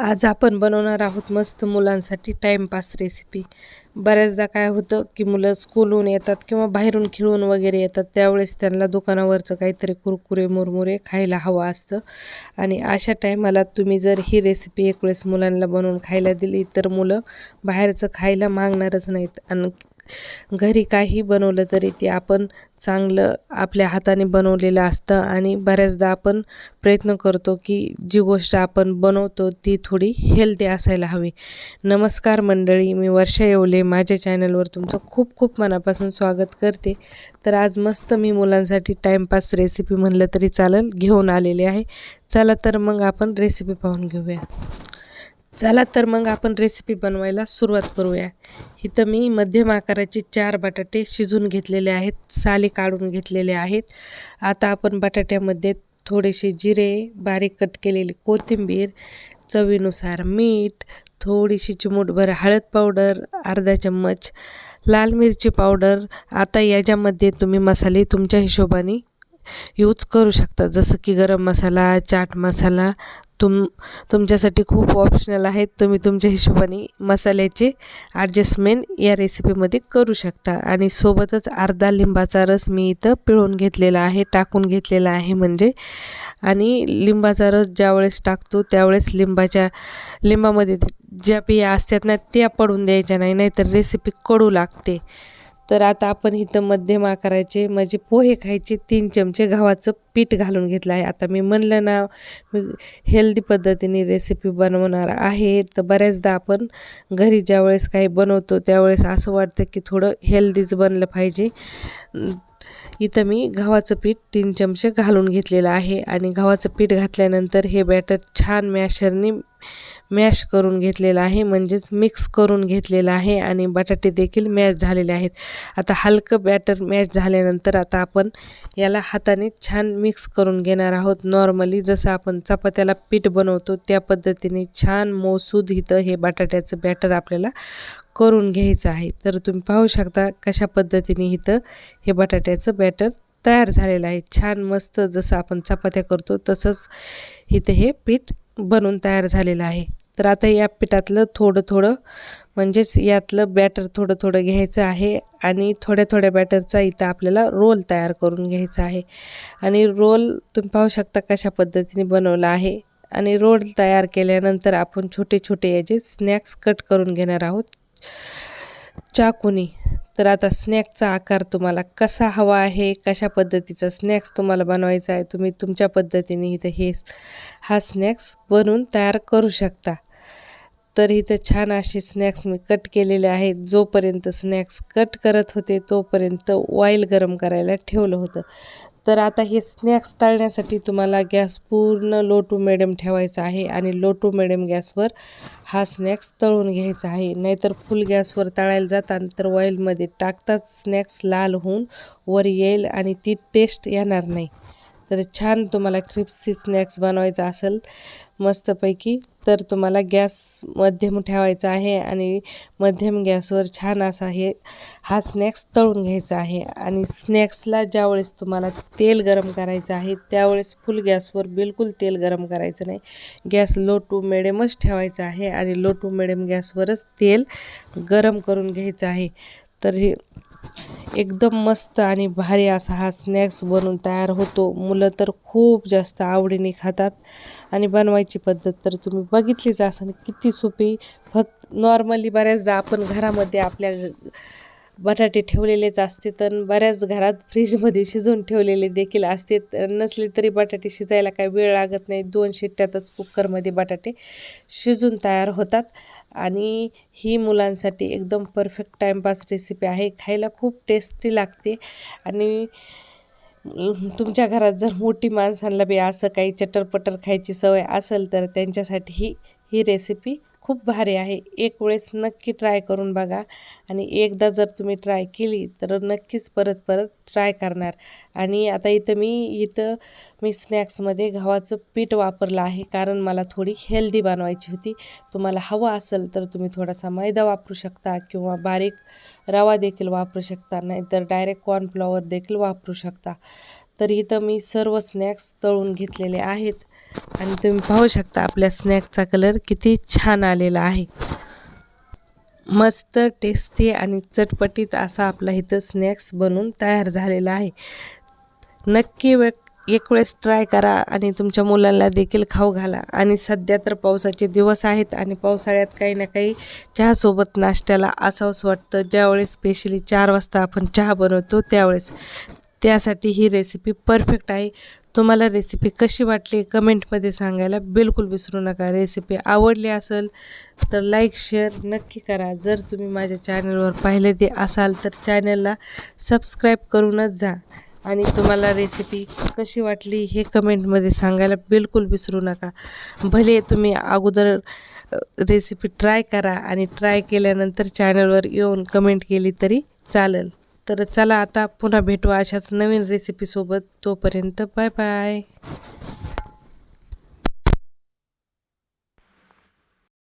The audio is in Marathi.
आज आपण बनवणार आहोत मस्त मुलांसाठी टाईमपास रेसिपी बऱ्याचदा काय होतं की मुलं स्कूलहून येतात किंवा बाहेरून खेळून वगैरे येतात त्यावेळेस त्यांना दुकानावरचं काहीतरी कुरकुरे मुरमुरे खायला हवं असतं. आणि अशा टायमाला तुम्ही जर ही रेसिपी एक वेळेस मुलांना बनवून खायला दिली तर मुलं बाहेरचं खायला मागणारच नाहीत. आणि घरी काही बनवलं तरी ते आपण चांगलं आपल्या हाताने बनवलेलं असतं आणि बऱ्याचदा आपण प्रयत्न करतो की जी गोष्ट आपण बनवतो ती थोडी हेल्दी असायला हवी. नमस्कार मंडळी मी वर्षा येवले. माझ्या चॅनलवर तुमचं खूप खूप मनापासून स्वागत करते. तर आज मस्त मी मुलांसाठी टाईमपास रेसिपी म्हणलं तरी चालेल घेऊन आलेले आहे. चला तर मग आपण रेसिपी पाहून घेऊया. चला तर मग आपण रेसिपी बनवायला सुरुवात करूया. इथं मी मध्यम आकाराचे चार बटाटे शिजून घेतलेले आहेत साले काढून घेतलेले आहेत. आता आपण बटाट्यामध्ये थोडेसे जिरे बारीक कट केलेली कोथिंबीर चवीनुसार मीठ थोडीशी चिमूटभर हळद पावडर अर्धा चम्मच लाल मिरची पावडर. आता याच्यामध्ये तुम्ही मसाले तुमच्या हिशोबाने यूज करू शकता. जसं की गरम मसाला चाट मसाला तुम तुमच्यासाठी खूप ऑप्शनल आहेत. तुम्ही तुमच्या हिशोबाने मसाल्याचे ॲडजस्टमेंट या रेसिपीमध्ये करू शकता. आणि सोबतच अर्धा लिंबाचा रस मी इथं पिळून घेतलेला आहे टाकून घेतलेला आहे म्हणजे. आणि लिंबाचा रस ज्यावेळेस टाकतो त्यावेळेस लिंबाच्या लिंबामध्ये ज्या बिया असतात ना त्या पडून द्यायच्या नाही नाहीतर रेसिपी कडू लागते. तर आता आपण इथं मध्यम आकाराचे म्हणजे पोहे खायचे तीन चमचे गव्हाचं पीठ घालून घेतलं आहे. आता मी म्हणलं ना मी हेल्दी पद्धतीने रेसिपी बनवणार आहे तर बऱ्याचदा आपण घरी ज्यावेळेस काही बनवतो त्यावेळेस असं वाटतं की थोडं हेल्दीच बनलं पाहिजे. इथं मी गव्हाचं पीठ तीन चमचे घालून घेतलेलं आहे आणि गव्हाचं पीठ घातल्यानंतर हे बॅटर छान मॅशरने मॅश करून घेतलेलं आहे म्हणजेच मिक्स करून घेतलेलं आहे आणि बटाटे देखील मॅश झालेले आहेत. आता हलकं बॅटर मॅश झाल्यानंतर आता आपण याला हाताने छान मिक्स करून घेणार आहोत. नॉर्मली जसं आपण चपात्याला पीठ बनवतो त्या पद्धतीने छान मोसूद इथं हे बटाट्याचं बॅटर आपल्याला करून घ्यायचं आहे. तर तुम्ही पाहू शकता कशा पद्धतीने इथं हे बटाट्याचं बॅटर तयार झालेलं आहे. छान मस्त जसं आपण चपात्या करतो तसंच इथं हे पीठ बनून तयार झालेलं आहे. तर आता या पिठातलं थोडं थोडं म्हणजेच यातलं बॅटर थोडं थोडं घ्यायचं आहे आणि थोड्या थोड्या बॅटरचा इथं आपल्याला रोल तयार करून घ्यायचा आहे. आणि रोल तुम्ही पाहू शकता कशा पद्धतीने बनवला आहे. आणि रोल तयार केल्यानंतर आपण छोटे छोटे याचे स्नॅक्स कट करून घेणार आहोत. चाकुनी तर आता स्नॅक्सचा आकार तुम्हाला कसा हवा आहे? कशा पद्धतीचा स्नॅक्स तुम्हाला बनवायचा आहे? तुम्ही तुमच्या पद्धतीने इथं हे हा स्नॅक्स बनवून तयार करू शकता. तर इथं छान असे स्नॅक्स मी कट केलेले आहेत. जोपर्यंत स्नॅक्स कट करत होते तोपर्यंत ऑइल गरम करायला ठेवलं होतं. तर आता हे स्नॅक्स तळण्यासाठी तुम्हाला गॅस पूर्ण लो टू मिडियम ठेवायचा आहे आणि लो टू मिडियम गॅसवर हा स्नॅक्स तळून घ्यायचा आहे. नाहीतर फुल गॅसवर तळायला जाताना तर ऑइलमध्ये टाकताच स्नॅक्स लाल होऊन वर येईल आणि ती टेस्ट येणार नाही. तर छान तुम्हाला क्रिप्सी स्नॅक्स बनवायचा असेल मस्तपैकी तर तुम्हाला गॅस मध्यम ठेवायचा आहे आणि मध्यम गॅसवर छान असा हे हा स्नॅक्स तळून घ्यायचा आहे. आणि स्नॅक्सला ज्यावेळेस तुम्हाला तेल गरम करायचं आहे त्यावेळेस फुल गॅसवर बिलकुल तेल गरम करायचं नाही. गॅस लो टू मिडियमच ठेवायचा आहे आणि लो टू मिडियम गॅसवरच तेल गरम करून घ्यायचं आहे. तर हे एकदम मस्त आणि भारी असा हा स्नॅक्स बनून तयार होतो. मुलं तर खूप जास्त आवडीने खातात आणि बनवायची पद्धत तर तुम्ही बघितलीच असाल किती सोपी. फक्त नॉर्मली बऱ्याचदा आपण घरामध्ये आपल्या बटाटे ठेवलेलेच असते तर बऱ्याच घरात फ्रीजमध्ये शिजवून ठेवलेले देखील असते. नसले तरी बटाटे शिजायला काही वेळ लागत नाही. दोन शिट्ट्यातच कुकरमध्ये बटाटे शिजून तयार होतात. आणि ही मुलांसाठी एकदम परफेक्ट टाईमपास रेसिपी आहे. खायला खूप टेस्टी लागते. आणि तुमच्या घरात जर मोठी माणसांना बी असं काही चटरपटर खायची सवय असेल तर त्यांच्यासाठी ही ही रेसिपी खूप भारी आहे. एक वेळेस नक्की ट्राय करून बघा. आणि एकदा जर तुम्ही ट्राय केली तर नक्कीच परत परत ट्राय करणार. आणि आता इथं मी इथं मी स्नॅक्समध्ये गव्हाचं पीठ वापरलं आहे. कारण मला थोडी हेल्दी बनवायची होती. तुम्हाला हवं असेल तर तुम्ही थोडासा मैदा वापरू शकता किंवा बारीक रवा देखील वापरू शकता. नाहीतर डायरेक्ट कॉर्नफ्लॉवर देखील वापरू शकता. तर इथं मी सर्व स्नॅक्स तळून घेतलेले आहेत. आणि तुम्ही पाहू शकता आपल्या स्नॅकचा कलर किती छान आलेला आहे. मस्त टेस्टी आणि चटपटीत असा आपला इथं स्नॅक्स बनून तयार झालेला आहे. नक्की वे एक वेळेस ट्राय करा आणि तुमच्या मुलांना देखील खाऊ घाला. आणि सध्या तर पावसाचे दिवस आहेत आणि पावसाळ्यात काही ना काही चहासोबत नाश्त्याला असावंच वाटतं. ज्यावेळेस स्पेशली चार वाजता आपण चहा बनवतो त्यावेळेस. त्यासाठी ही रेसिपी परफेक्ट आहे. तुम्हाला रेसिपी कशी वाटली कमेंटमध्ये सांगायला बिलकुल विसरू नका. रेसिपी आवडली असेल तर लाईक शेअर नक्की करा. जर तुम्ही माझ्या चॅनलवर पाहिले ते असाल तर चॅनलला सबस्क्राईब करूनच जा. आणि तुम्हाला रेसिपी कशी वाटली हे कमेंटमध्ये सांगायला बिलकुल विसरू नका. भले तुम्ही अगोदर रेसिपी ट्राय करा आणि ट्राय केल्यानंतर चॅनलवर येऊन कमेंट केली तरी चालेल. तर चला आता पुन्हा भेटू अशाच नवीन रेसिपीसोबत तोपर्यंत बाय बाय